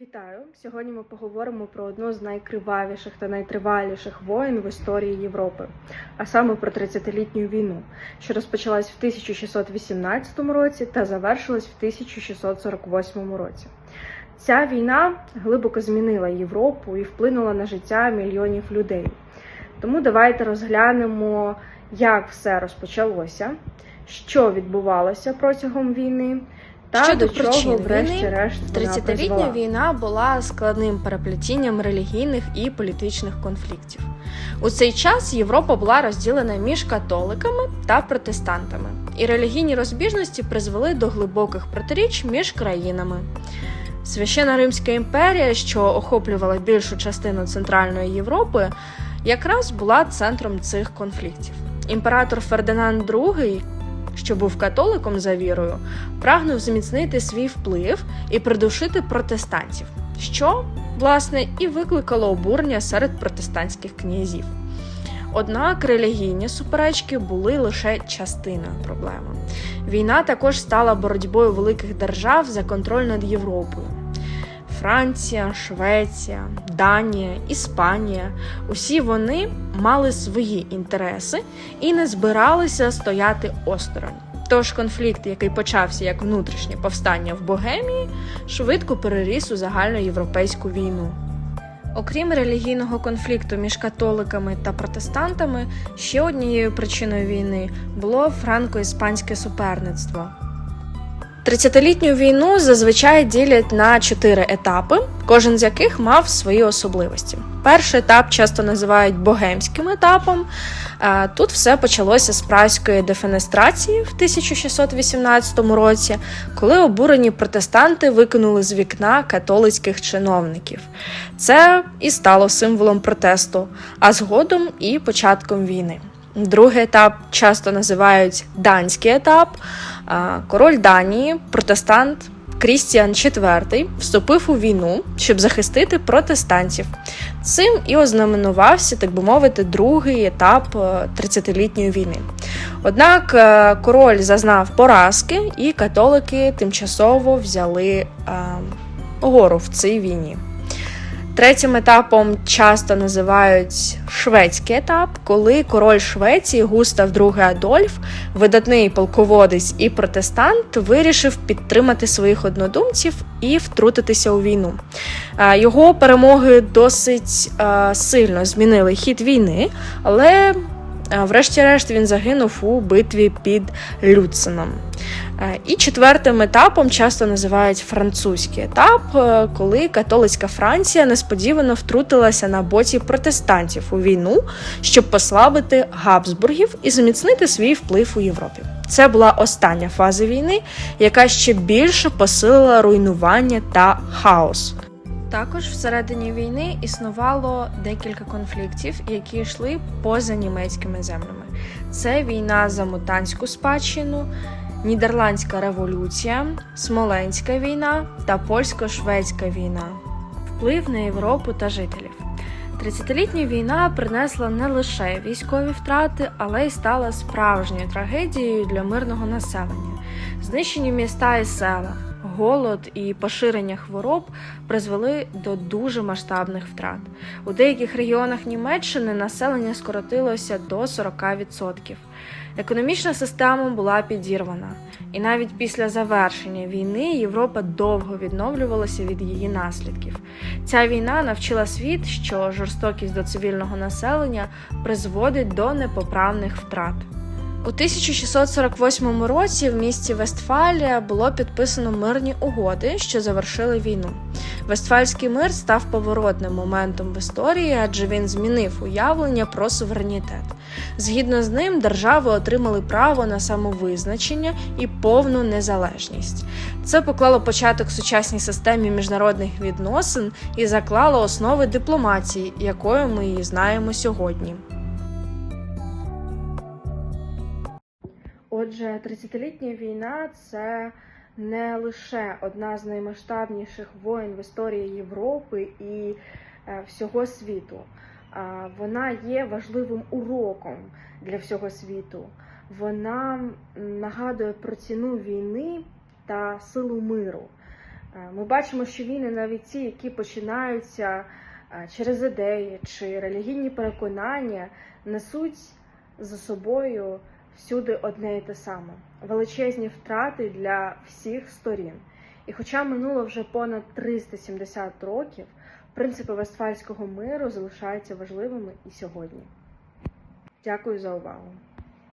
Вітаю! Сьогодні ми поговоримо про одну з найкривавіших та найтриваліших воєн в історії Європи, а саме про 30-літню війну, що розпочалась в 1618 році та завершилась в 1648 році. Ця війна глибоко змінила Європу і вплинула на життя мільйонів людей. Тому давайте розглянемо, як все розпочалося, що відбувалося протягом війни, та Щодо до чого, врешті-решт, 30-літня війна була складним переплетінням релігійних і політичних конфліктів. У цей час Європа була розділена між католиками та протестантами, і релігійні розбіжності призвели до глибоких протиріч між країнами. Священна Римська імперія, що охоплювала більшу частину Центральної Європи, якраз була центром цих конфліктів. Імператор Фердинанд II, що був католиком за вірою, прагнув зміцнити свій вплив і придушити протестантів, що, власне, і викликало обурення серед протестантських князів. Однак релігійні суперечки були лише частиною проблеми. Війна також стала боротьбою великих держав за контроль над Європою. Франція, Швеція, Данія, Іспанія усі вони мали свої інтереси і не збиралися стояти осторонь. Тож конфлікт, який почався як внутрішнє повстання в Богемії, швидко переріс у загальноєвропейську війну. Окрім релігійного конфлікту між католиками та протестантами, ще однією причиною війни було франко-іспанське суперництво. Тридцятилітню війну зазвичай ділять на чотири етапи, кожен з яких мав свої особливості. Перший етап часто називають богемським етапом. Е, Тут все почалося з праської дефенестрації в 1618 році, коли обурені протестанти викинули з вікна католицьких чиновників. Це і стало символом протесту, а згодом і початком війни. Другий етап часто називають данський етап. Король Данії, протестант Крістіан IV, вступив у війну, щоб захистити протестантів. Цим і ознаменувався, так би мовити, другий етап е, 30-літньої війни. Однак е, король зазнав поразки, і католики тимчасово взяли е, гору в цій війні. Третім етапом часто називають шведський етап, коли король Швеції Густав II Адольф, видатний полководець і протестант, вирішив підтримати своїх однодумців і втрутитися у війну. Е, Його перемоги досить е, сильно змінили хід війни, але врешті-решт він загинув у битві під Люценом. Е, І четвертим етапом часто називають французький етап, е, коли католицька Франція несподівано втрутилася на боці протестантів у війну, щоб послабити Габсбургів і зміцнити свій вплив у Європі. Це була остання фаза війни, яка ще більше посилила руйнування та хаос. Також всередині війни існувало декілька конфліктів, які йшли поза німецькими землями. Це війна за мутанську спадщину, Нідерландська революція, Смоленська війна та польсько-шведська війна. Вплив на Європу та жителів. Тридцятилітня війна принесла не лише військові втрати, але й стала справжньою трагедією для мирного населення. Знищені міста і села, голод і поширення хвороб призвели до дуже масштабних втрат. У деяких регіонах Німеччини населення скоротилося до 40%. Економічна система була підірвана, і навіть після завершення війни Європа довго відновлювалася від її наслідків. Ця війна навчила світ, що жорстокість до цивільного населення призводить до непоправних втрат. У 1648 році в місті Вестфалія було підписано мирні угоди, що завершили війну. Вестфальський мир став поворотним моментом в історії, адже він змінив уявлення про суверенітет. Згідно з ним, держави отримали право на самовизначення і повну незалежність. Це поклало початок сучасній системі міжнародних відносин і заклало основи дипломатії, якою ми її знаємо сьогодні. Отже, 30-літня війна це не лише одна з наймасштабніших воєн в історії Європи і е, всього світу. Вона є важливим уроком для всього світу. Вона нагадує про ціну війни та силу миру. Е, Ми бачимо, що війни, навіть ті, які починаються е, через ідеї чи релігійні переконання, несуть за собою всюди одне і те саме величезні втрати для всіх сторін. І хоча минуло вже понад 370 років, принципи Вестфальського миру залишаються важливими і сьогодні. Дякую за увагу.